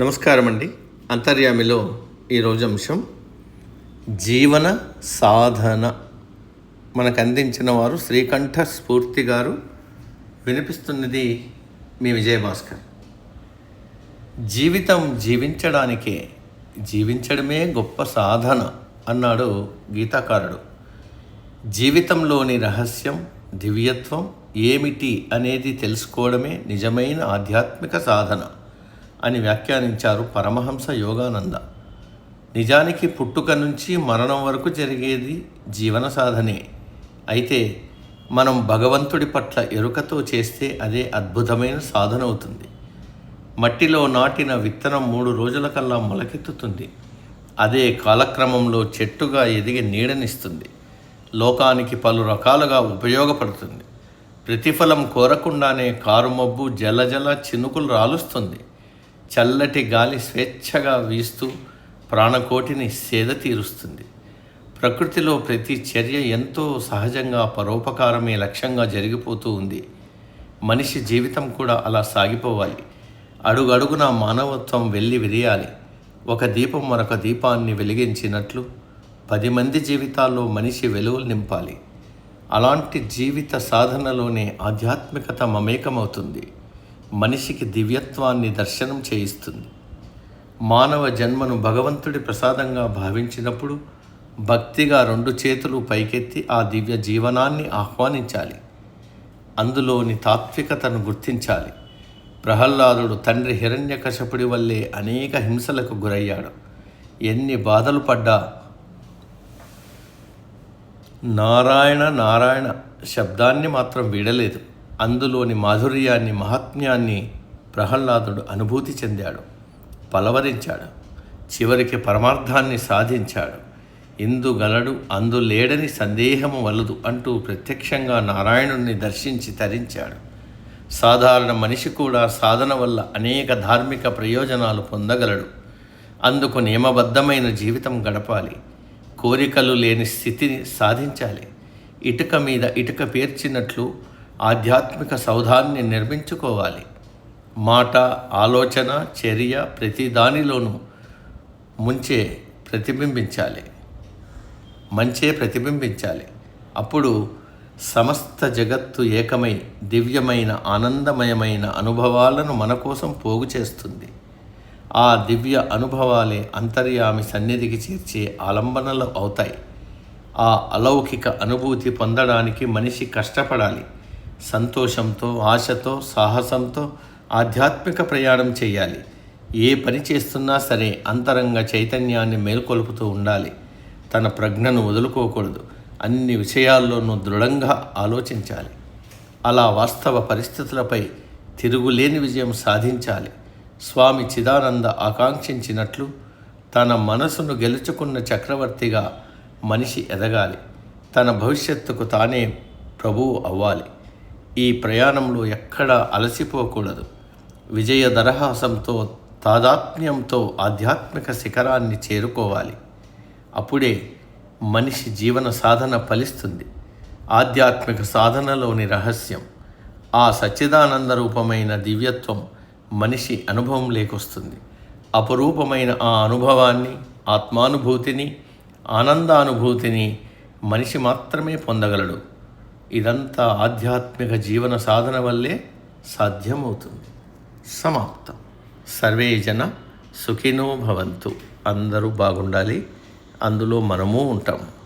నమస్కారం అండి అంతర్యామిలో ఈరోజు అంశం జీవన సాధన. మనకు అందించిన వారు శ్రీకంఠ స్ఫూర్తి గారు వినిపిస్తున్నది మీ విజయభాస్కర్. జీవితం జీవించడానికే జీవించడమే గొప్ప సాధన అన్నాడు గీతాకారుడు. జీవితంలోని రహస్యం దివ్యత్వం ఏమిటి అనేది తెలుసుకోవడమే నిజమైన ఆధ్యాత్మిక సాధన. అని వ్యాఖ్యానించారు పరమహంస యోగానంద. నిజానికి పుట్టుక నుంచి మరణం వరకు జరిగేది జీవన సాధనే. అయితే మనం భగవంతుడి పట్ల ఎరుకతో చేస్తే అదే అద్భుతమైన సాధన అవుతుంది. మట్టిలో నాటిన విత్తనం మూడు రోజుల కల్లా మొలకెత్తుతుంది. అదే కాలక్రమంలో చెట్టుగా ఎదిగి నీడనిస్తుంది. లోకానికి పలు రకాలుగా ఉపయోగపడుతుంది. ప్రతిఫలం కోరకుండానే కారుమబ్బు జలజల చినుకులు రాలుస్తుంది. చల్లటి గాలి స్వేచ్ఛగా వీస్తూ ప్రాణకోటిని సేద తీరుస్తుంది. ప్రకృతిలో ప్రతి చర్య ఎంతో సహజంగా పరోపకారమే లక్ష్యంగా జరిగిపోతూ ఉంది. మనిషి జీవితం కూడా అలా సాగిపోవాలి. అడుగడుగున మానవత్వం వెళ్ళి విరియాలి. ఒక దీపం మరొక దీపాన్ని వెలిగించినట్లు పది మంది జీవితాల్లో మనిషి వెలుగులు నింపాలి. అలాంటి జీవిత సాధనలోనే ఆధ్యాత్మికత మమేకమవుతుంది. మనిషికి దివ్యత్వాన్ని దర్శనం చేయిస్తుంది. మానవ జన్మను భగవంతుడి ప్రసాదంగా భావించినప్పుడు భక్తిగా రెండు చేతులు పైకెత్తి ఆ దివ్య జీవనాన్ని ఆహ్వానించాలి. అందులోని తాత్వికతను గుర్తించాలి. ప్రహ్లాదుడు తండ్రి హిరణ్యకశపుడి వల్లే అనేక హింసలకు గురయ్యాడు. ఎన్ని బాధలు పడ్డా? నారాయణ నారాయణ శబ్దాన్ని మాత్రం వీడలేదు. అందులోని మాధుర్యాన్ని మహాత్మ్యాన్ని ప్రహ్లాదుడు అనుభూతి చెందాడు పలవరించాడు చివరికి పరమార్థాన్ని సాధించాడు. ఇందు గలడు సందేహము వలదు అంటూ ప్రత్యక్షంగా నారాయణుణ్ణి దర్శించి తరించాడు. సాధారణ మనిషి కూడా సాధన వల్ల అనేక ధార్మిక ప్రయోజనాలు పొందగలడు. అందుకు నియమబద్ధమైన జీవితం గడపాలి. కోరికలు లేని స్థితిని సాధించాలి. ఇటుక మీద ఇటుక పేర్చినట్లు ఆధ్యాత్మిక సౌధాన్ని నిర్మించుకోవాలి. మాట ఆలోచన చర్య ప్రతి దానిలోనూ ముంచే ప్రతిబింబించాలి. మంచే ప్రతిబింబించాలి. అప్పుడు సమస్త జగత్తు ఏకమై దివ్యమైన ఆనందమయమైన అనుభవాలను మన కోసం పోగు చేస్తుంది. ఆ దివ్య అనుభవాలే అంతర్యామి సన్నిధికి చేర్చే ఆలంబనలు అవుతాయి. ఆ అలౌకిక అనుభూతి పొందడానికి మనిషి కష్టపడాలి. సంతోషంతో ఆశతో సాహసంతో ఆధ్యాత్మిక ప్రయాణం చేయాలి. ఏ పని చేస్తున్నా సరే అంతరంగ చైతన్యాన్ని మేల్కొల్పుతూ ఉండాలి. తన ప్రజ్ఞను వదులుకోకూడదు. అన్ని విషయాల్లోనూ దృఢంగా ఆలోచించాలి. అలా వాస్తవ పరిస్థితులపై తిరుగులేని విజయం సాధించాలి. స్వామి చిదానంద ఆకాంక్షించినట్లు తన మనసును గెలుచుకున్న చక్రవర్తిగా మనిషి ఎదగాలి. తన భవిష్యత్తుకు తానే ప్రభువు అవ్వాలి. ఈ ప్రయాణంలో ఎక్కడా అలసిపోకూడదు. విజయ దరహాసంతో తాదాత్మ్యంతో ఆధ్యాత్మిక శిఖరాన్ని చేరుకోవాలి. అప్పుడే మనిషి జీవన సాధన ఫలిస్తుంది. ఆధ్యాత్మిక సాధనలోని రహస్యం ఆ సచ్చిదానంద రూపమైన దివ్యత్వం మనిషి అనుభవం లేకొస్తుంది. అపురూపమైన ఆ అనుభవాన్ని ఆత్మానుభూతిని ఆనందానుభూతిని మనిషి మాత్రమే పొందగలడు. ఇదంతా ఆధ్యాత్మిక జీవన సాధన వల్లే సాధ్యమవుతుంది. సమాప్తం. సర్వే జన సుఖినో భవంతు. అందరూ బాగుండాలి. అందులో మనము ఉంటాము